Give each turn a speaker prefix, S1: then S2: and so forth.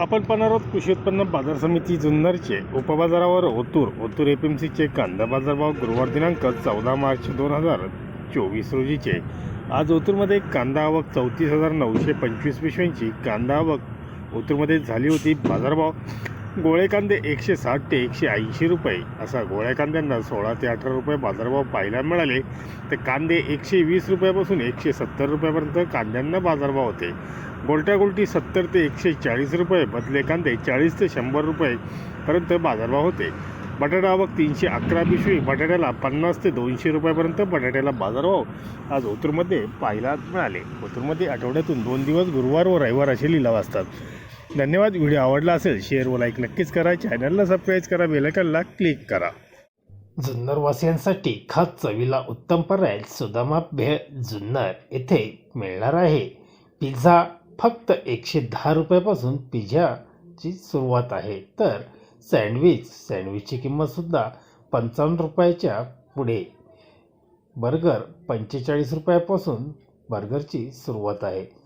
S1: आपण पाहणार आहोत कृषी उत्पन्न बाजार समिती जुन्नरचे. उपबाजारावर ओतूर ओतूर एफ एम सीचे कांदा बाजारभाव गुरुवार दिनांक चौदा मार्च दोन हजार चोवीस रोजीचे. आज ओतूरमध्ये कांदा आवक चौतीस हजार नऊशे पंचवीस पिशव्यांची कांदा आवक ओतूरमध्ये झाली होती बाजारभाव. गोळे कांदे एकशे साठ ते एकशे ऐंशी रुपये. असा गोळ्या कांद्यांना सोळा ते अठरा रुपये बाजारभाव पाहायला मिळाले. तर कांदे एकशे वीस रुपयापासून एकशे सत्तर रुपयापर्यंत कांद्यांना बाजारभाव होते. गोलट्या गोलटी सत्तर ते एकशे चाळीस रुपये बदले कांदे चाळीस ते शंभर रुपयेपर्यंत बाजारभाव होते. बटाटा आवक तीनशे अकरा पिशवी बटाट्याला पन्नास ते दोनशे रुपयापर्यंत बटाट्याला बाजारभाव आज ओतूरमध्ये पाहायला मिळाले. ओतूरमध्ये आठवड्यातून दोन दिवस गुरुवार व रविवार असे लिलाव असतात. धन्यवाद व्हिडिओ आवडला असेल शेअर व लाईक नक्कीच करा. चॅनलला सबस्क्राईब करा बेलायकनला क्लिक करा. जुन्नरवासियांसाठी खास चवीला उत्तम पर्याय सुदामा भेळ जुन्नर येथे मिळणार आहे. पिझ्झा फक्त एकशे दहा रुपयापासून पिझ्झाची सुरुवात आहे. तर सँडविच सँडविचची किंमतसुद्धा पंचावन्न रुपयाच्या पुढे. बर्गर पंचेचाळीस रुपयापासून बर्गरची सुरुवात आहे.